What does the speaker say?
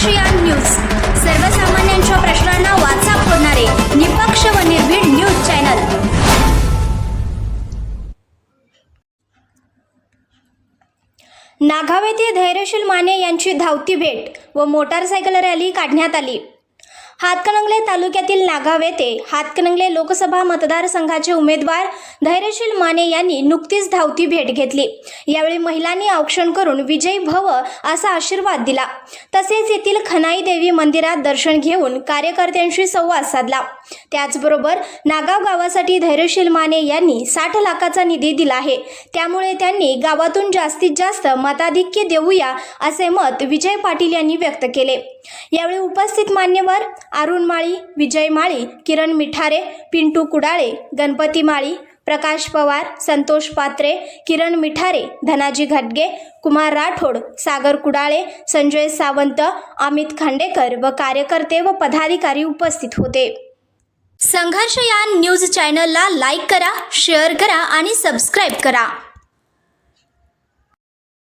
ASEAN news. सर्वसामान्यांच्या प्रश्नांना वाचा फोडणारे निपक्ष व निर्भीड न्यूज चॅनल. नागाव धैर्यशील माने यांची धावती भेट व मोटारसायकल रॅली काढण्यात आली. हातकणंगले तालुक्यातील नागाव येथे हातकणंगले लोकसभा मतदारसंघाचे उमेदवार धैर्यशील माने यांनी नुकतीच धावती भेट घेतली. यावेळी महिलांनी औक्षण करून विजयी भव असा आशीर्वाद दिला. तसेच येथील खनाई देवी मंदिरात दर्शन घेऊन कार्यकर्त्यांशी संवाद साधला. त्याचबरोबर नागाव गावासाठी धैर्यशील माने यांनी साठ लाखाचा निधी दिला आहे. त्यामुळे त्यांनी गावातून जास्तीत जास्त मताधिक्य देऊया असे मत विजय पाटील यांनी व्यक्त केले. यावेळी उपस्थित मान्यवर अरुण माळी विजय माळी किरण मिठारे पिंटू कुडाळे गणपती माळी प्रकाश पवार संतोष पात्रे किरण मिठारे धनाजी घटगे कुमार राठोड सागर कुडाळे संजय सावंत अमित खांडेकर व कार्यकर्ते व पदाधिकारी उपस्थित होते. संघर्ष या न्यूज चॅनलला लाईक करा शेअर करा आणि सबस्क्राईब करा.